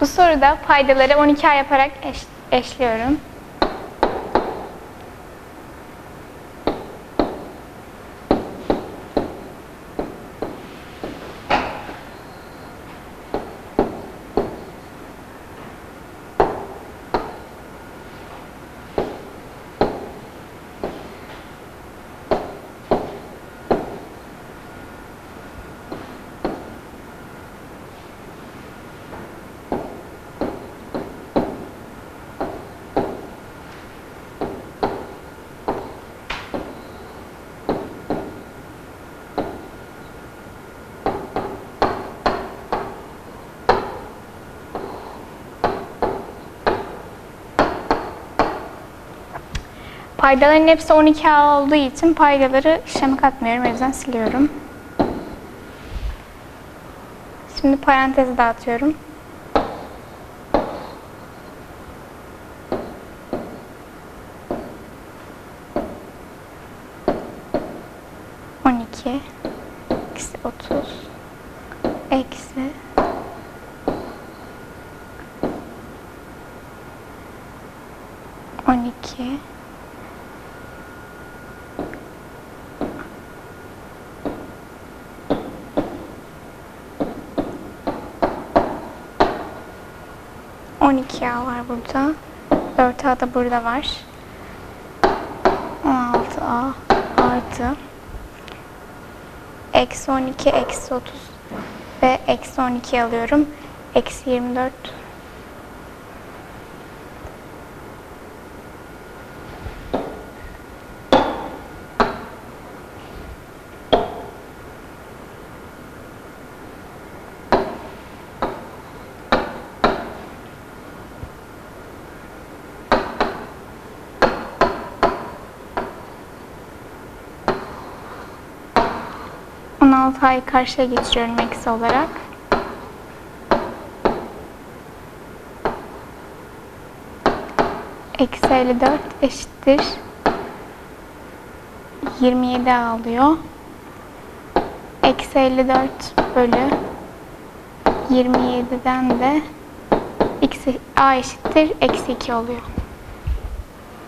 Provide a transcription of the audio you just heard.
Bu soruda paydaları 12A yaparak eş- eşliyorum. Paydaların hepsi 12A olduğu için paydaları işleme katmıyorum. O yüzden siliyorum. Şimdi parantezi dağıtıyorum. On iki eksi eksi on iki On iki A var burada. Dört A da burada var. On altı A artı eksi on iki eksi otuz ve eksi on iki alıyorum. Eksi yirmi dört 16 ay karşıya geçiriyorum eksi olarak. Eksi 54 eşittir. 27 alıyor. Eksi 54 bölü 27'den de eksi a eşittir. Eksi 2 oluyor.